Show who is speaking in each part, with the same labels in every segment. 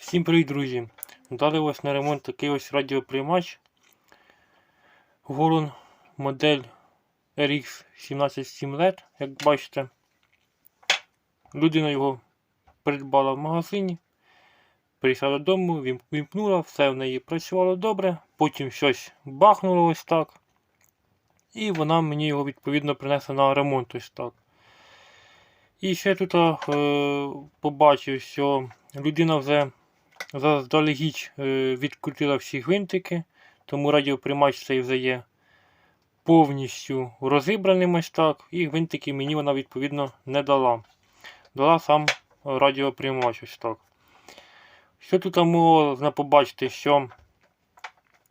Speaker 1: Всім привіт, друзі! Дали ось на ремонт такий ось радіоприймач Горон модель RX 177 LED, як бачите. Людина його придбала в магазині, прийшла додому, вім- вімкнула, все в неї працювало добре, потім щось бахнуло ось так. І вона мені його відповідно принесла на ремонт ось так. І ще тут е, побачив, що людина вже заздалегідь е, відкрутила всі гвинтики, тому радіоприймач цей вже є повністю розібраним ось так, і гвинтики мені вона відповідно не дала. Дала сам радіоприймач ось так. Що тут можна побачити, що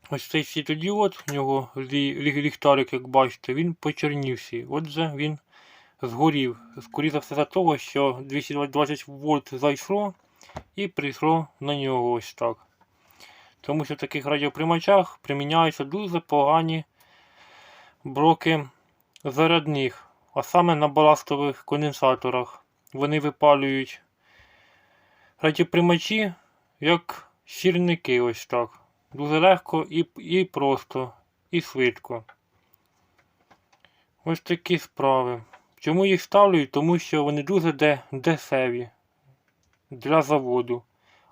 Speaker 1: ось цей світодіод, у нього лі- лі- ліхтарик, як бачите, він почернівся. Отже, він згорів. Скоріше за все за того, що 220 вольт зайшло і прийшло на нього ось так. Тому що в таких радіоприймачах приміняються дуже погані блоки зарядних, а саме на баластових конденсаторах. Вони випалюють радіоприймачі як сірники ось так. Дуже легко і, і просто, і швидко. Ось такі справи. Чому їх ставлю? Тому що вони дуже дешеві для заводу.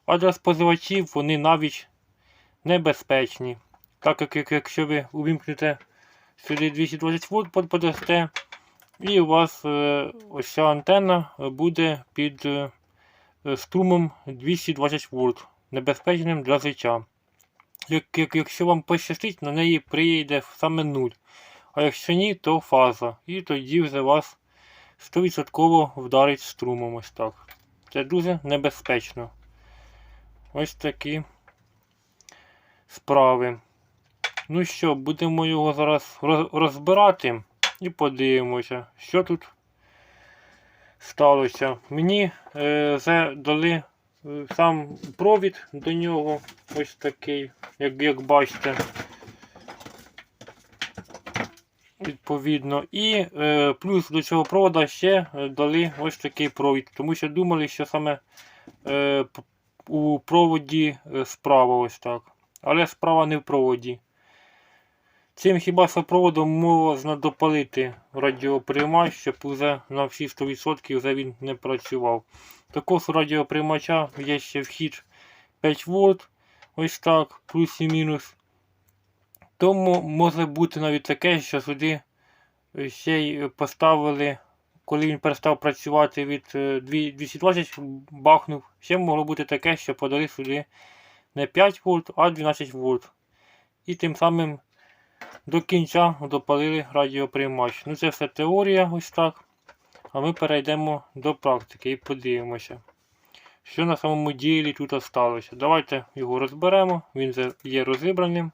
Speaker 1: А для споживачів вони навіть небезпечні. Так як, як якщо ви увімкнете сюди 220 вольт подасте, і у вас е, ось ця антенна буде під е, струмом 220 вольт, небезпечним для життя. Як, як, якщо вам пощастить, на неї прийде саме 0. А якщо ні, то фаза. І тоді вже вас 100% вдарить струмом ось так. Це дуже небезпечно. Ось такі справи. Ну що, будемо його зараз розбирати і подивимося, що тут сталося. Мені е, дали е, сам провід до нього. Ось такий, як, як бачите. Відповідно. І е, плюс до цього провода ще е, дали ось такий провід, тому що думали, що саме е, у проводі е, справа ось так. Але справа не в проводі. Цим хіба що проводом можна допалити радіоприймач, щоб уже на всі 100% вже він не працював. Також у радіоприймача є ще вхід 5 вольт, ось так, плюс і мінус. Тому може бути навіть таке, що сюди е, ще й поставили, коли він перестав працювати від е, 220 бахнув. Ще могло бути таке, що подали сюди не 5 вольт, а 12 вольт. І тим самим до кінця допалили радіоприймач. Ну це все теорія ось так. А ми перейдемо до практики і подивимося, що на самому ділі тут сталося. Давайте його розберемо, він є розібраним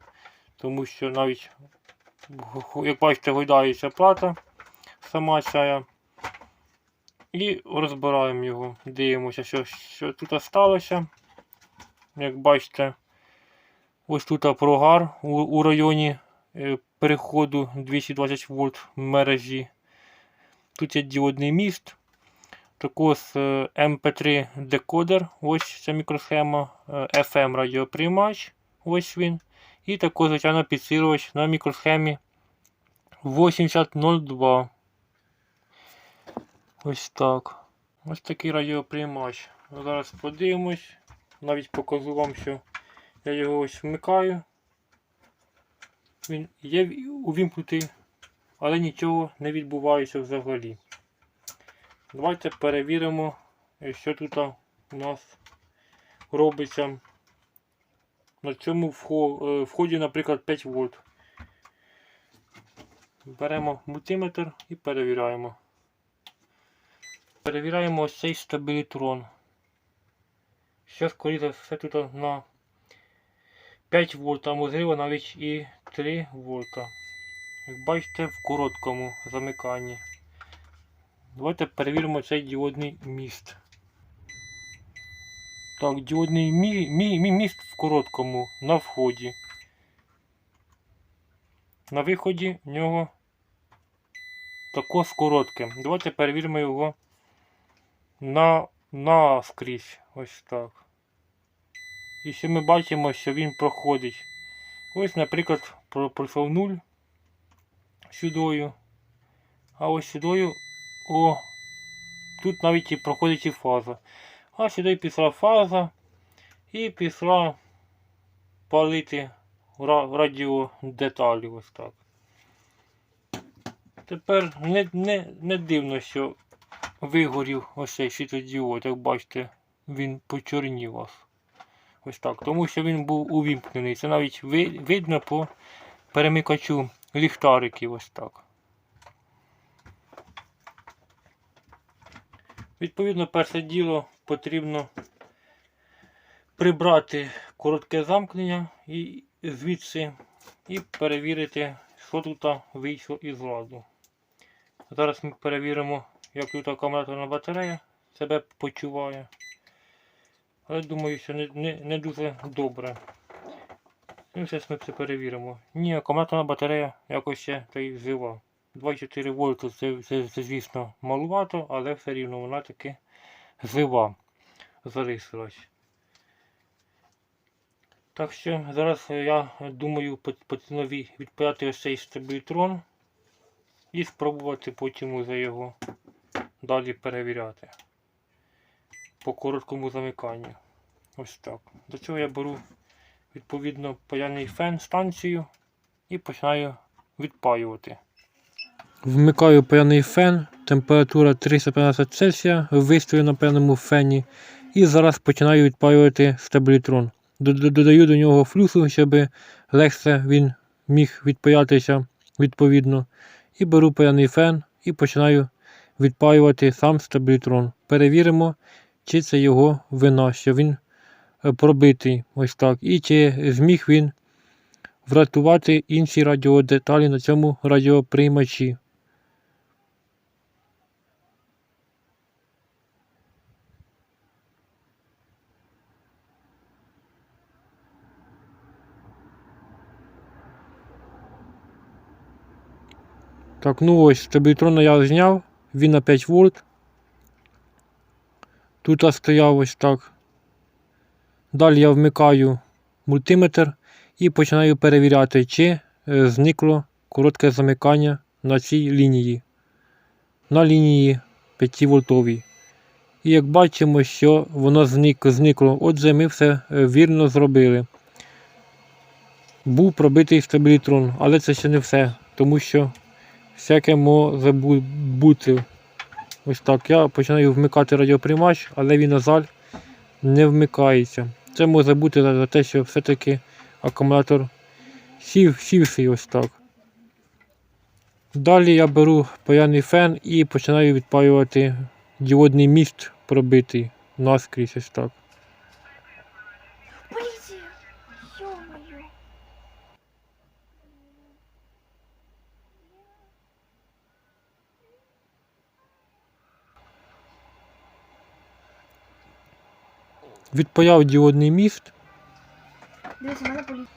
Speaker 1: тому що навіть, як бачите, гойдається плата сама ця. І розбираємо його, дивимося, що, що тут сталося. Як бачите, ось тут прогар у, у районі е, переходу 220 вольт мережі. Тут є діодний міст. Також е, MP3 декодер, ось ця мікросхема, е, FM радіоприймач, ось він. І також, звичайно, підсилювач на мікросхемі 8002. Ось так. Ось такий радіоприймач. Зараз подивимось. Навіть покажу вам, що я його ось вмикаю. Він є увімкнутий, але нічого не відбувається взагалі. Давайте перевіримо, що тут у нас робиться на цьому е, вході, наприклад, 5 вольт. Беремо мультиметр і перевіряємо. Перевіряємо ось цей стабілітрон. Ще скоріше все тут на 5 вольт, а можливо навіть і 3 вольта. Як бачите, в короткому замиканні. Давайте перевіримо цей діодний міст. Так, діодний мі, мі, мі, міст в короткому на вході. На виході в нього також коротке. Давайте перевіримо його на наскрізь. Ось так. І що ми бачимо, що він проходить. Ось, наприклад, пройшов 0 сюдою. А ось сюдою, о, тут навіть і проходить і фаза. А сюди пішла фаза і пішла палити ра- радіодеталі ось так. Тепер не, не, не дивно, що вигорів ось цей світлодіод, як бачите, він почорнів ось. Ось так. Тому що він був увімкнений. Це навіть ви, видно по перемикачу ліхтариків ось так. Відповідно, перше діло потрібно прибрати коротке замкнення і звідси і перевірити, що тут вийшло із ладу. Зараз ми перевіримо, як тут акумуляторна батарея себе почуває. Але думаю, що не, не, не дуже добре. І зараз ми це перевіримо. Ні, акумуляторна батарея якось ще й жива. 2,4 вольта це, це, це, звісно, малувато, але все рівно вона таки жива. Залишилась. Так що зараз я думаю пот- потрібно ві- відпаяти ось цей стабілітрон і спробувати потім уже його далі перевіряти по короткому замиканню. Ось так. До цього я беру відповідно паяний фен станцію і починаю відпаювати. Вмикаю паяний фен, температура 315 Цельсія, виставлю на певному фені. І зараз починаю відпаювати стабілітрон. Додаю до нього флюсу, щоб легше він міг відпаятися відповідно. І беру паяний фен і починаю відпаювати сам стабілітрон. Перевіримо, чи це його вина, що він е, пробитий ось так. І чи зміг він врятувати інші радіодеталі на цьому радіоприймачі. Так, ну ось стабілітрона я зняв, він на 5 вольт. Тут стояв ось так. Далі я вмикаю мультиметр і починаю перевіряти, чи е, зникло коротке замикання на цій лінії. На лінії 5 вольтовій. І як бачимо, що воно зник, зникло. Отже, ми все е, вірно зробили. Був пробитий стабілітрон, але це ще не все, тому що всяке може бу- бути. Ось так. Я починаю вмикати радіоприймач, але він, на жаль, не вмикається. Це може бути за те, що все-таки акумулятор сів, сівший ось так. Далі я беру паяний фен і починаю відпаювати діодний міст пробитий наскрізь ось так. Відпаяв діодний міст.
Speaker 2: Дивіться, мене поліція.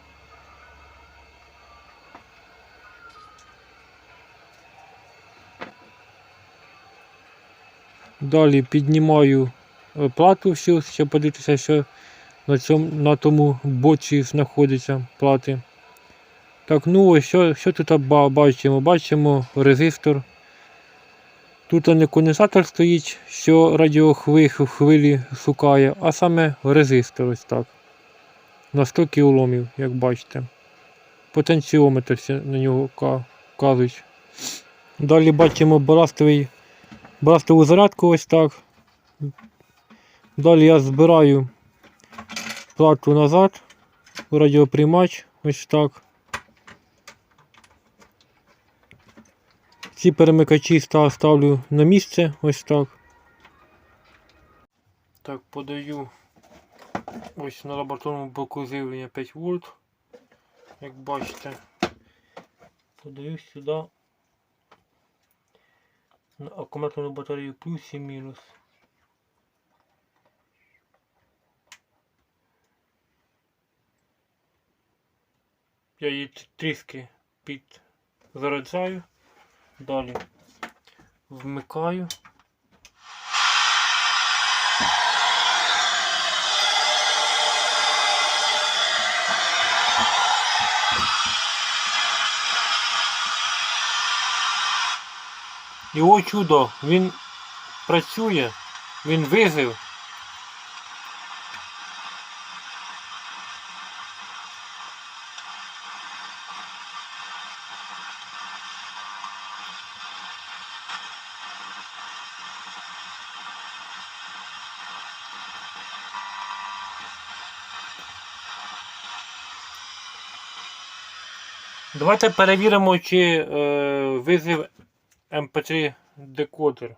Speaker 1: Далі піднімаю е, плату всю, щоб подивитися, що на, цьому, на тому боці знаходиться плати. Так, ну ось що, що тут бачимо? Бачимо резистор. Тут не конденсатор стоїть, що радіохвилі шукає, а саме резистор ось так. На 100 кіломів, як бачите. Потенціометр на нього ка- кажуть. Далі бачимо баластовий Баластову зарядку ось так. Далі я збираю плату назад радіоприймач ось так. Ці перемикачі ставлю на місце ось так. Так, подаю ось на лабораторному блоку живлення 5 вольт. Як бачите, подаю сюди на акумуляторну батарею плюс і мінус. Я її трішки підзаряджаю. Далі вмикаю. І о чудо, він працює, він вижив. Давайте перевіримо, чи е, визив MP3 декодер.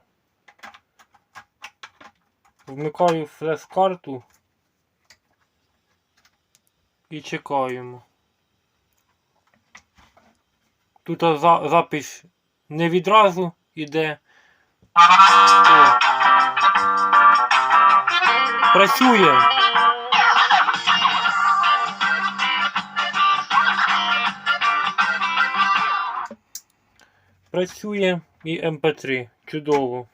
Speaker 1: Вмикаю флеш-карту і чекаємо. Тут за, запис не відразу іде. О. Працює. Працює і MP3. Чудово.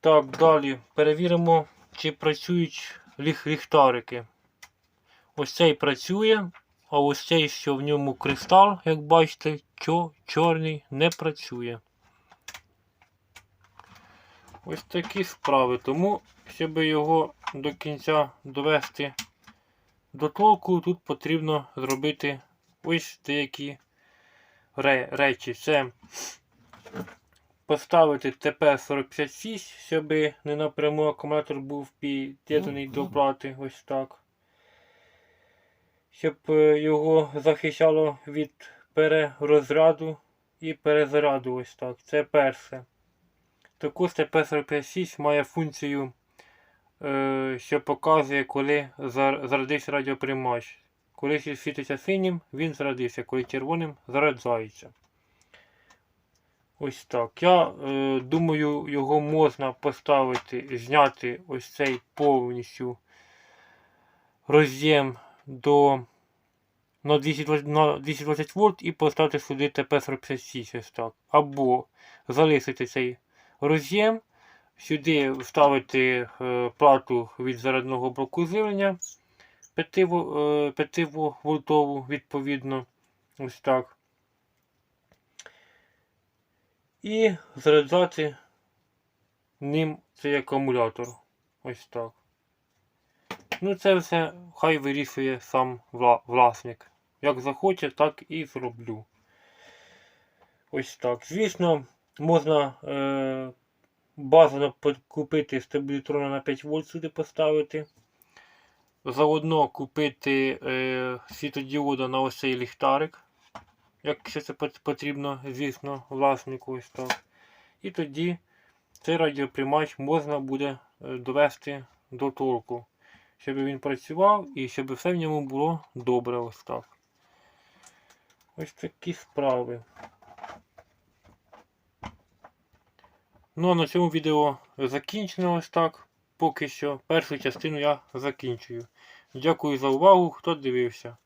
Speaker 1: Так, далі перевіримо, чи працюють ліх ліхтарики. Ось цей працює, а ось цей, що в ньому кристал, як бачите, чо, чорний, не працює. Ось такі справи. Тому, щоб його до кінця довести до толку, тут потрібно зробити ось деякі речі. Це поставити ТП-46, щоб не напряму акумулятор був під'єднаний до плати. Ось так. Щоб е, його захищало від перерозряду і перезаряду. Ось так. Це перше. Також ТП-46 має функцію, е, що показує, коли зар- зарядився радіоприймач. Коли світиться синім, він зарядився, коли червоним заряджається. Ось так. Я е, думаю, його можна поставити, зняти ось цей повністю роз'єм до на 220, на 220 вольт і поставити сюди ТП-46 ось так. Або залишити цей роз'єм, сюди вставити е, плату від зарядного блоку живлення 5, во- е, 5 во- вольтову відповідно. Ось так. І заряджати ним цей акумулятор. Ось так. Ну, це все хай вирішує сам власник. Як захоче, так і зроблю. Ось так. Звісно, можна е, базово купити стабілітрона на 5 вольт сюди поставити. Заодно купити е, світодіода на ось цей ліхтарик. Якщо це потрібно, звісно, власнику ось так. І тоді цей радіоприймач можна буде е, довести до толку, щоб він працював і щоб все в ньому було добре ось так. Ось такі справи. Ну а на цьому відео закінчено ось так. Поки що першу частину я закінчую. Дякую за увагу, хто дивився.